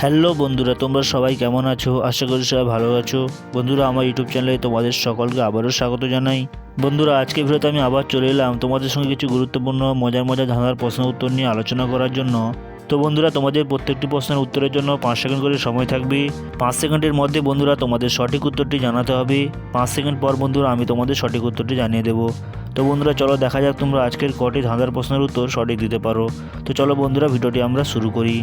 Hello বন্ধুরা, তোমরা সবাই কেমন আছো? আশা করি সবাই ভালো আছো। বন্ধুরা, আমার ইউটিউব চ্যানেলে তোমাদের সকলকে আবারও স্বাগত জানাই। বন্ধুরা, আজকে ভিডিওতে আমি আবার চলে এলাম তোমাদের সঙ্গে কিছু গুরুত্বপূর্ণ, মজার মজার ধাঁধার প্রশ্ন উত্তর নিয়ে আলোচনা করার জন্য। তো বন্ধুরা, তোমাদের প্রত্যেকটি প্রশ্নের উত্তরের জন্য পাঁচ সেকেন্ড করে সময় থাকবে। পাঁচ সেকেন্ডের মধ্যে বন্ধুরা, তোমাদের সঠিক উত্তরটি জানাতে হবে। পাঁচ সেকেন্ড পর বন্ধুরা, আমি তোমাদের সঠিক উত্তরটি জানিয়ে দেবো। তো বন্ধুরা, চলো দেখা যাক তোমরা আজকের কটি ধাঁধার প্রশ্নের উত্তর সঠিক দিতে পারো। তো চলো বন্ধুরা, ভিডিওটি আমরা শুরু করি।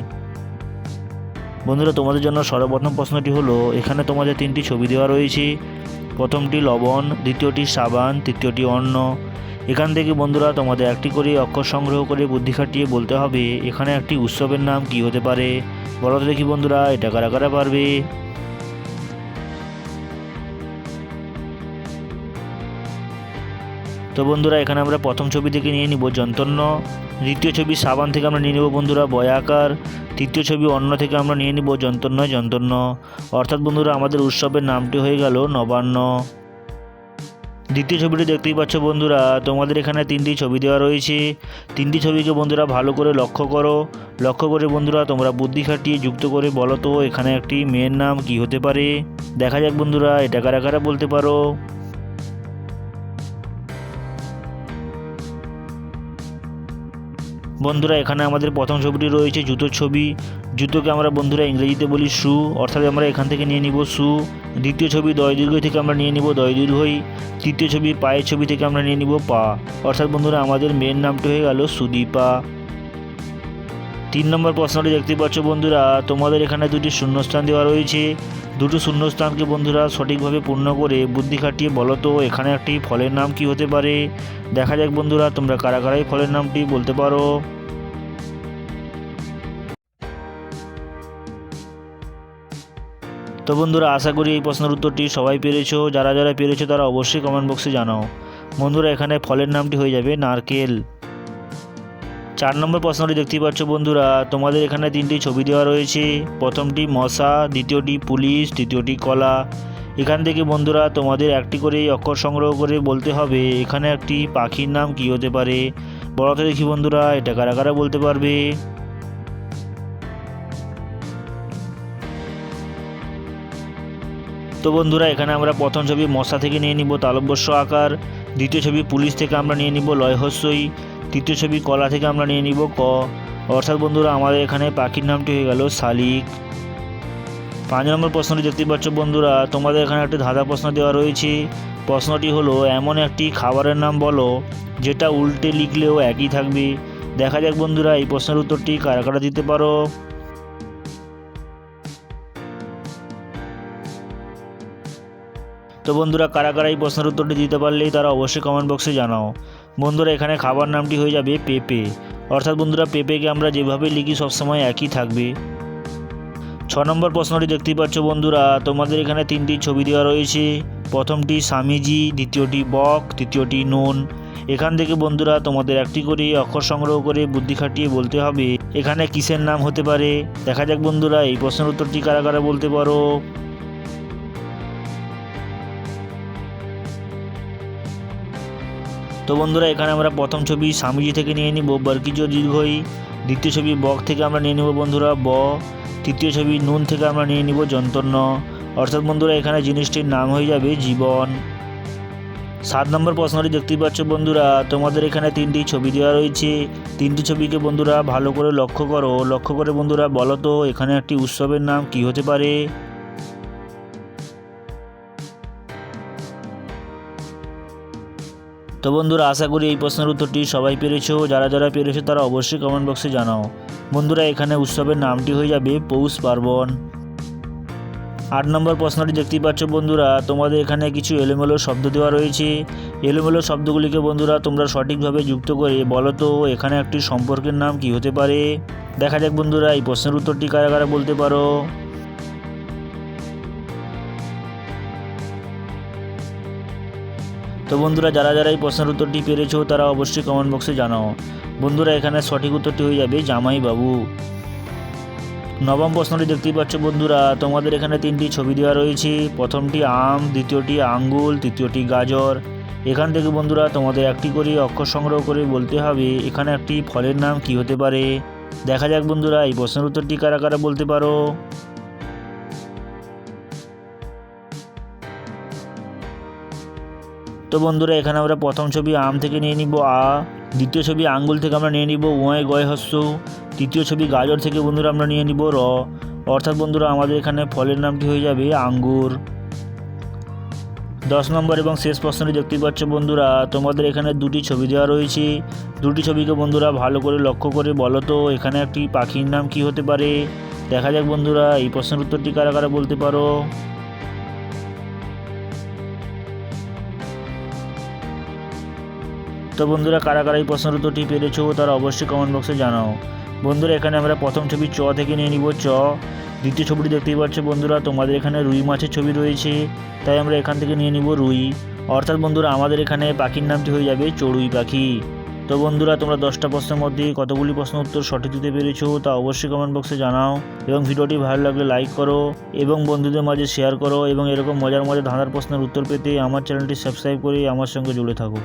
বন্ধুরা, তোমাদের জন্য সর্বপ্রথম প্রশ্নটি হলো, এখানে তোমাদের তিনটি ছবি দেওয়া রয়েছে। প্রথমটি লবণ, দ্বিতীয়টি সাবান, তৃতীয়টি অন্ন। এখান থেকে বন্ধুরা, তোমাদের একটি করে অক্ষর সংগ্রহ করে বুদ্ধি খাটিয়ে বলতে হবে, এখানে একটি উৎসবের নাম কি হতে পারে? বলো তো দেখি বন্ধুরা, এটা কারা কারা পারবে? তো বন্ধুরা, এখানে আমরা প্রথম ছবি থেকে নিয়ে নিব যন্তন্য দ্বিতীয় ছবি সাবান থেকে আমরা নিয়ে নেব বন্ধুরা বয়াকার তৃতীয় ছবি অন্য থেকে আমরা নিয়ে নিব যন্তন্য যন্তন্য অর্থাৎ বন্ধুরা, আমাদের উৎসবের নামটি হয়ে গেল নবান্ন। দ্বিতীয় ছবিটি দেখতেই পাচ্ছ বন্ধুরা, তোমাদের এখানে তিনটি ছবি দেওয়া রয়েছে। তিনটি ছবিকে বন্ধুরা ভালো করে লক্ষ্য করো। লক্ষ্য করে বন্ধুরা, তোমরা বুদ্ধি খাটিয়ে যুক্ত করে বলো তো, এখানে একটি মেয়ের নাম কি হতে পারে? দেখা যাক বন্ধুরা, এটা কারা কারা বলতে পারো? বন্ধুরা, এখানে আমাদের প্রথম ছবিটি রয়েছে, জুতোর ছবি। জুতোকে আমরা বন্ধুরা ইংরেজিতে বলি শু। অর্থাৎ আমরা এখান থেকে নিয়ে নিব শু। দ্বিতীয় ছবি দয় থেকে আমরা নিয়ে নিব দয় দীর্ঘই তৃতীয় ছবি পায়ের ছবি থেকে আমরা নিয়ে নিব পা। অর্থাৎ বন্ধুরা, আমাদের মেন নামটি হয়ে গেল সুদীপা। তিন নম্বর প্রশ্নটি দেখতে পাচ্ছ বন্ধুরা, তোমাদের এখানে দুটি শূন্যস্থান দেওয়া রয়েছে। দুটো শূন্যস্থানকে বন্ধুরা সঠিকভাবে পূর্ণ করে বুদ্ধি খাটিয়ে বলো তো, এখানে একটি ফলের নাম কি হতে পারে? দেখা যাক বন্ধুরা, তোমরা কারা কারাই ফলের নামটি বলতে পারো। তো বন্ধুরা, আশা করি এই প্রশ্নের উত্তরটি সবাই পেরেছ। যারা যারা পেরেছ তারা অবশ্যই কমেন্ট বক্সে জানাও। বন্ধুরা, এখানে ফলের নামটি হয়ে যাবে নারকেল। চার নম্বর প্রশ্নটি দেখতে পাচ্ছ বন্ধুরা। তোমাদের এখানে তিনটি ছবি দেওয়া রয়েছে। প্রথমটি মশা, দ্বিতীয়টি পুলিশ, তৃতীয়টি কলা। এখান থেকে বন্ধুরা, তোমাদের একটি করে অক্ষর সংগ্রহ করে বলতে হবে, এখানে একটি পাখির নাম কী হতে পারে? বলো তো দেখি বন্ধুরা, এটা কারা কারা বলতে পারবে? তো বন্ধুরা, এখানে আমরা প্রথম ছবি মশা থেকে নিয়ে নিব, তালব্যস্য আকার। দ্বিতীয় ছবি পুলিশ থেকে আমরা নিয়ে নিব, লয়হস্যই। তৃতীয় ছবি কলা থেকে আমরা নিয়ে নিব ক। অর্থাৎ বন্ধুরা, আমাদের এখানে পাখির নামটি হয়ে গেল শালিক। পাঁচ নম্বর প্রশ্নটি দেখতে পাচ্ছ বন্ধুরা, তোমাদের এখানে একটি ধাঁধা প্রশ্ন দেওয়া রয়েছে। প্রশ্নটি হলো, এমন একটি খাবারের নাম বলো, যেটা উল্টে লিখলেও একই থাকবে। দেখা যাক বন্ধুরা, এই প্রশ্নের উত্তরটি কারা কারা দিতে পারো? তো বন্ধুরা, কারা কারা এই প্রশ্নের উত্তরটি দিতে পারলেই তারা অবশ্যই কমেন্ট বক্সে জানাও। বন্ধুরা, এখানে খাবার নামটি হয়ে যাবে পেঁপে। অর্থাৎ বন্ধুরা, পেঁপেকে আমরা যেভাবে লিখি, সবসময় একই থাকবে। ছ নম্বর প্রশ্নটি দেখতেই পাচ্ছ বন্ধুরা, তোমাদের এখানে তিনটি ছবি দেওয়া রয়েছে। প্রথমটি স্বামীজি, দ্বিতীয়টি বক, তৃতীয়টি নুন। এখান থেকে বন্ধুরা, তোমাদের একটি করে অক্ষর সংগ্রহ করে বুদ্ধি খাটিয়ে বলতে হবে, এখানে কিসের নাম হতে পারে? দেখা যাক বন্ধুরা, এই প্রশ্নের উত্তরটি কারা কারা বলতে পারো? তো বন্ধুরা, এখানে আমরা প্রথম ছবি স্বামীজি থেকে নিয়ে নিব বর্গিজ দীর্ঘই। দ্বিতীয় ছবি বক থেকে আমরা নিয়ে নিব বন্ধুরা, ব। তৃতীয় ছবি নুন থেকে আমরা নিয়ে নিব যন্তন্য অর্থাৎ বন্ধুরা, এখানে জিনিসটির নাম হয়ে যাবে জীবন। সাত নম্বর প্রশ্নটি দেখতেই পাচ্ছ বন্ধুরা, তোমাদের এখানে তিনটি ছবি দেওয়া রয়েছে। তিনটি ছবিকে বন্ধুরা ভালো করে লক্ষ্য করো। লক্ষ্য করে বন্ধুরা বলো তো, এখানে একটি উৎসবের নাম কি হতে পারে? তো বন্ধুরা, আশা করি এই প্রশ্নের উত্তরটি সবাই পেরেছ। যারা যারা পেরেছ তারা অবশ্যই কমেন্ট বক্সে জানাও। বন্ধুরা, এখানে উৎসবের নামটি হয়ে যাবে পৌষ পার্বণ। আট নম্বর প্রশ্নটি দেখতেই পাচ্ছ বন্ধুরা, তোমাদের এখানে কিছু এলোমেলো শব্দ দেওয়া রয়েছে। এলোমেলো শব্দগুলিকে বন্ধুরা, তোমরা সঠিকভাবে যুক্ত করে বলো তো, এখানে একটি সম্পর্কের নাম কি হতে পারে? দেখা যাক বন্ধুরা, এই প্রশ্নের উত্তরটি কারা কারা বলতে পারো? তো বন্ধুরা, যারা যারা এই প্রশ্নের উত্তরটি পেরেছ, তারা অবশ্যই কমেন্ট বক্সে জানাও। বন্ধুরা, এখানে সঠিক উত্তরটি হয়ে যাবে জামাই বাবু নবম প্রশ্নটি দেখতেই পাচ্ছ বন্ধুরা, তোমাদের এখানে তিনটি ছবি দেওয়া রয়েছে। প্রথমটি আম, দ্বিতীয়টি আঙ্গুল, তৃতীয়টি গাজর। এখান থেকে বন্ধুরা, তোমাদের একটি করে অক্ষর সংগ্রহ করে বলতে হবে, এখানে একটি ফলের নাম কি হতে পারে? দেখা যাক বন্ধুরা, এই প্রশ্নের উত্তরটি কারা কারা বলতে পারো? তো বন্ধুরা, এখানে আমরা প্রথম ছবি আম থেকে নিয়ে নিব, আ। দ্বিতীয় ছবি আঙ্গুল থেকে আমরা নিয়ে নিব ওয়াই গয়, হস্য। তৃতীয় ছবি গাজর থেকে বন্ধুরা আমরা নিয়ে নিব, র। অর্থাৎ বন্ধুরা, আমাদের এখানে ফলের নামটি হয়ে যাবে আঙ্গুর। দশ নম্বর এবং শেষ প্রশ্নটি দেখতে পাচ্ছ বন্ধুরা, তোমাদের এখানে দুটি ছবি দেওয়া রয়েছে। দুটি ছবিকে বন্ধুরা ভালো করে লক্ষ্য করে বলো তো, এখানে একটি পাখির নাম কি হতে পারে? দেখা যাক বন্ধুরা, এই প্রশ্নের উত্তরটি কারা কারা বলতে পারো? তো বন্ধুরা, কারা কারা এই প্রশ্নের উত্তরটি পেরেছ তারা অবশ্যই কমেন্ট বক্সে জানাও। বন্ধুরা, এখানে আমরা প্রথম ছবি চ থেকে নিয়ে নিব, চ। দ্বিতীয় ছবিটি দেখতেই পাচ্ছ বন্ধুরা, তোমাদের এখানে রুই মাছের ছবি রয়েছে, তাই আমরা এখান থেকে নিয়ে নিব রুই। অর্থাৎ বন্ধুরা, আমাদের এখানে পাখির নামটি হয়ে যাবে চড়ুই পাখি। তো বন্ধুরা, তোমরা দশটা প্রশ্নের মধ্যে কতগুলি প্রশ্ন উত্তর সঠিক দিতে পেরেছ তা অবশ্যই কমেন্ট বক্সে জানাও এবং ভিডিওটি ভালো লাগলে লাইক করো এবং বন্ধুদের মাঝে শেয়ার করো এবং এরকম মজার মজার ধাঁধার প্রশ্নের উত্তর পেতে আমার চ্যানেলটি সাবস্ক্রাইব করে আমার সঙ্গে জুড়ে থাকো।